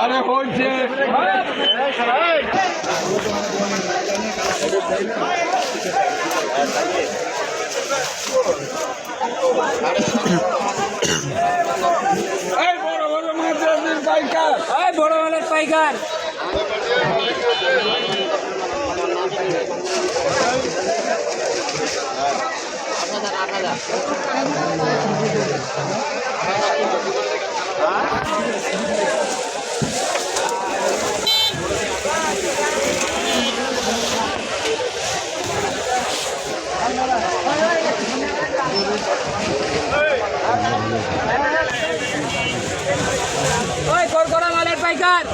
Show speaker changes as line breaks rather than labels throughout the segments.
আরে বলছে এই বড় বড় মাদ্রাসের পাইকার।
পাইকার। ওই করকরা মালের পাইকার।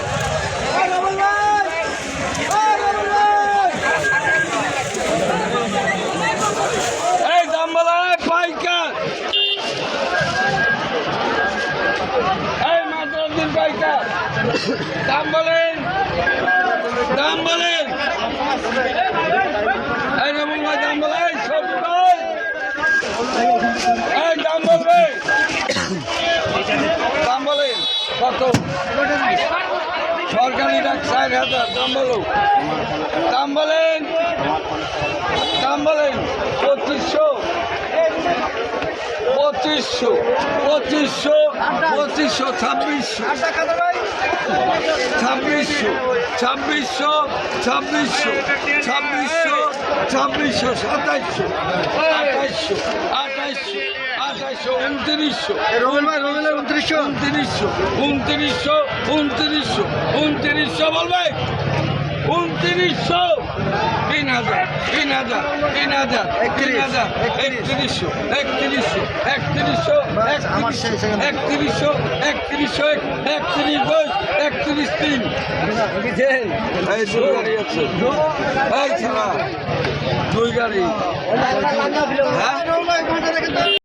মাদ্রাসের পাইকার দাম বলেন। দাম বলেন। দাম বলে এই সবজি দাম বলবে। দাম বলেন। কত? সরকারি ডাক ষাট হাজার। দাম বলো। দাম বলেন। দাম বলেন। পঁচিশশো। পঁচিশশো। পঁচিশশো। পঁচিশশো ছাব্বিশশো। ছাব্বিশশো ছাব্বিশশো ছাব্বিশশো ছাব্বিশশো ছাব্বিশশো সাতাইশশো আঠাইশশো আঠাইশশো আঠাইশশো উনত্রিশশো।
রবিন ভাই রবিনের উনত্রিশশো।
উনত্রিশশো উনত্রিশশো উনত্রিশশো উনত্রিশশো বলবে উনত্রিশশো। তিন হাজার তিন হাজার তিন হাজার তিন হাজার একত্রিশশো একত্রিশশো একত্রিশশো। একত্রিশশো একত্রিশশো একত্রিশ দুই একত্রিশ তিন। দুই গাড়ি। হ্যাঁ?